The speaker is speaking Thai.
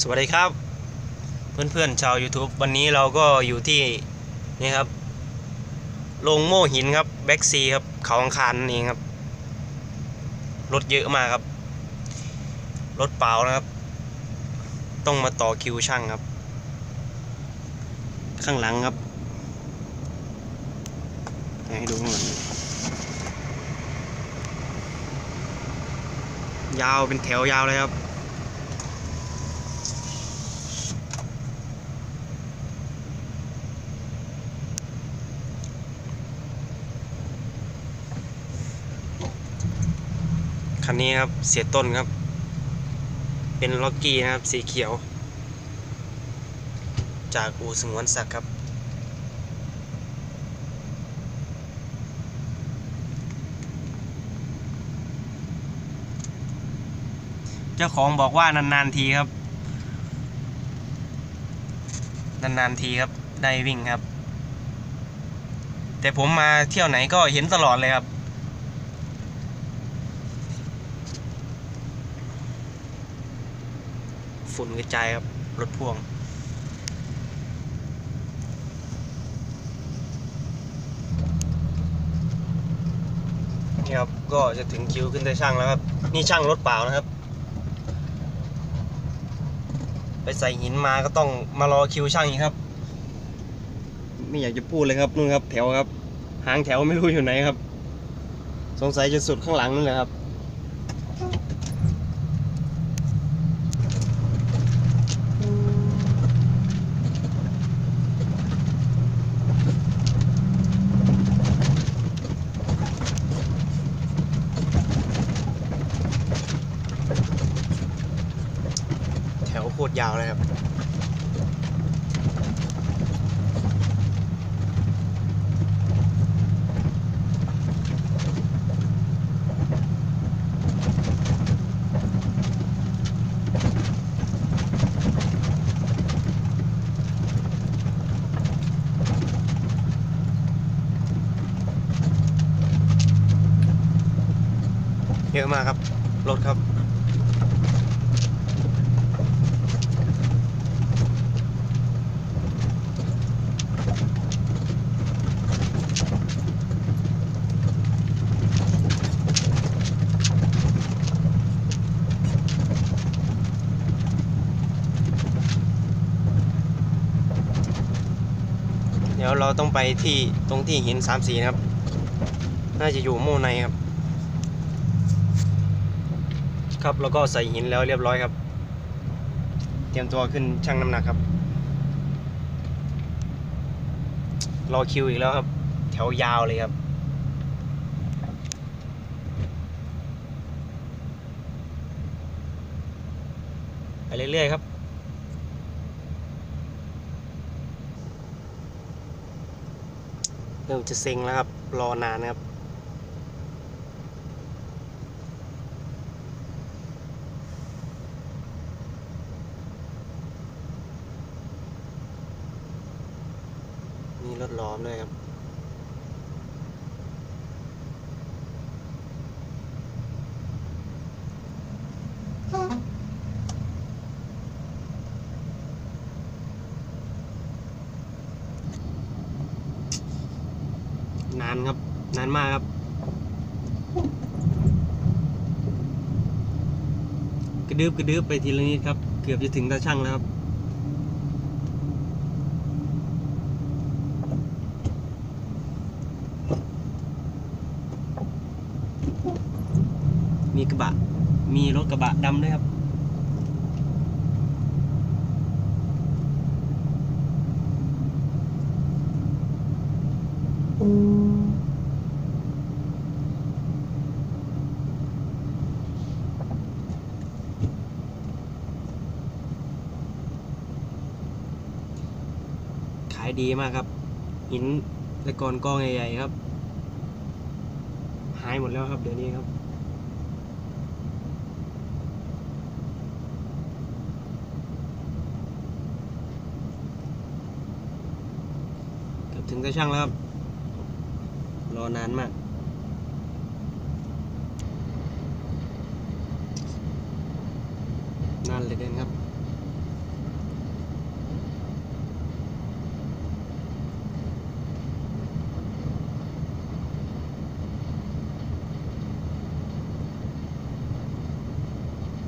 สวัสดีครับ เพื่อนๆชาว YouTube วันนี้เราก็อยู่ที่นี่ครับโรงโม่หินครับแบ็กซีครับเขาอังคารนั่ครับรถเยอะมากครับรถเปล่านะครับ ต้องมาต่อคิวช่างครับ ข้างหลังครับให้ดูข้างหลังยาวเป็นแถวยาวเลยครับ คันนี้ครับเสียต้นครับ เป็นล็อกกี้นะครับสีเขียว จากอู่สงวนศักดิ์ครับ เจ้าของบอกว่านานๆทีครับ นานๆทีครับได้วิ่งครับ แต่ผมมาเที่ยวไหนก็เห็นตลอดเลยครับ ฝุ่นกระจายครับ รถพ่วง นี่ครับ ก็จะถึงคิวขึ้นได้ช่างแล้วครับ นี่ช่างรถเปล่านะครับ ไปใส่หินมาก็ต้องมารอคิวช่างอีกครับ ไม่อยากจะพูดเลยครับนู่นครับ แถวครับ หางแถวไม่รู้อยู่ไหนครับ สงสัยจะสุดข้างหลังนั่นแหละครับ ตรยาวเลยครับ เยอะมากครับ รถครับ ดี๋ยวเราต้องไปที่ตรงที่หินสามสีนะครับ น่าจะอยู่โม่ในครับ ครับแล้วก็ใส่หินแล้วเรียบร้อยครับ เตรียมตัวขึ้นชั่งน้ำหนักครับ รอคิวอีกแล้วครับ แถวยาวเลยครับไปเรื่อยๆครับ ริ่มจะเซ็งแล้วครับ รอนานนะครับ มีรถล้อมด้วยครับานครับ นานมากครับ กระดืบกระดืบไปทีละนิดครับ เกือบจะถึงตาช่างแล้วครับมีกระบะ มีรถกระบะดำด้วยครับายดีมากครับ หินแต่ก่อนกองใหญ่ๆครับ หายหมดแล้วครับ เดี๋ยวนี้ครับ ถึงตาช่างแล้วครับ รอนานมาก